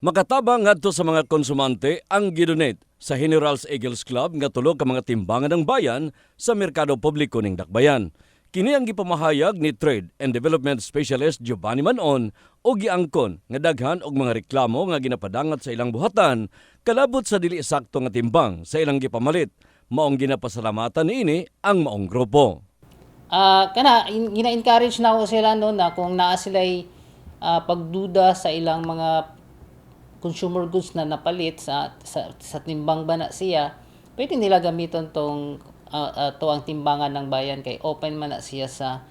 Makatabang ngadto sa mga konsumante ang gidonate sa Generals Eagles Club nga tulo ka mga timbangan ng bayan sa merkado publiko ning Dakbayan. Kini ang gipamahayag ni Trade and Development Specialist Giovanni Manon o giangkon nga daghan og mga reklamo nga ginapadangat sa ilang buhatan kalabot sa dili sakto nga timbang sa ilang gipamalit. Maong ginapasalamatan niini ang maong grupo. Ah, kana in, gina-encourage na ako sila no na kung naa sila'y ah, pagduda sa ilang mga consumer goods na napalit sa sa, sa timbang ba na siya, pwede nila gamiton tong ah, ah, to ang timbangan ng bayan kay open man na siya sa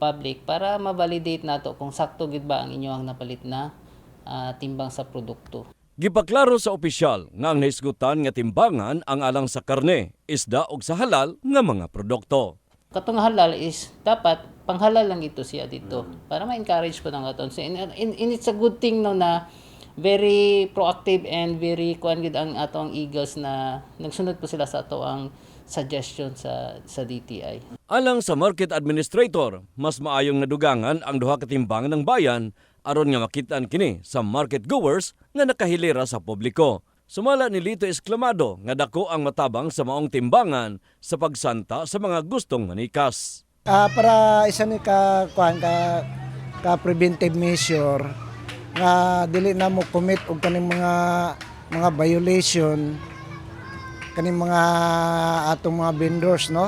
public para ma-validate nato kung sakto gid ba ang inyong napalit na ah, timbang sa produkto. Gipaklaro sa opisyal nga ang naisgutan nga timbangan ang alang sa karne, isda ug sa halal nga mga produkto. katong halal is dapat panghalal lang ito siya dito para ma-encourage po ng aton. So, in, in, in it's a good thing no na very proactive and very kuan gid ang atong Eagles na nagsunod po sila sa ato ang suggestion sa sa DTI. Alang sa market administrator, mas maayong nadugangan ang duha ka timbangan ng bayan aron nga makitaan kini sa market goers nga nakahilera sa publiko. Sumala ni Lito Esclamado nga dako ang matabang sa maong timbangan sa pagsanta sa mga gustong manikas. Ah, para isa ni ka kuan ka ka preventive measure nga dili na mo commit og kaning mga mga violation kaning mga atong mga vendors no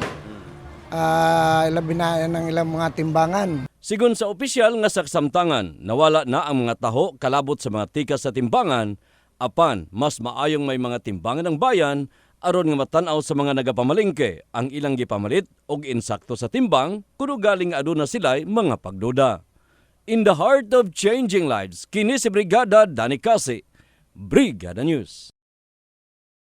ah ilabi na yan ang ilang mga timbangan Sigon sa opisyal nga saksamtangan, nawala na ang mga taho kalabot sa mga tikas sa timbangan, apan mas maayong may mga timbangan ng bayan aron nga matan-aw sa mga nagapamalingke ang ilang gipamalit og insakto sa timbang kuno galing aduna sila'y mga pagduda. In the heart of changing lives, kini si Brigada Dani Kasi, Brigada News.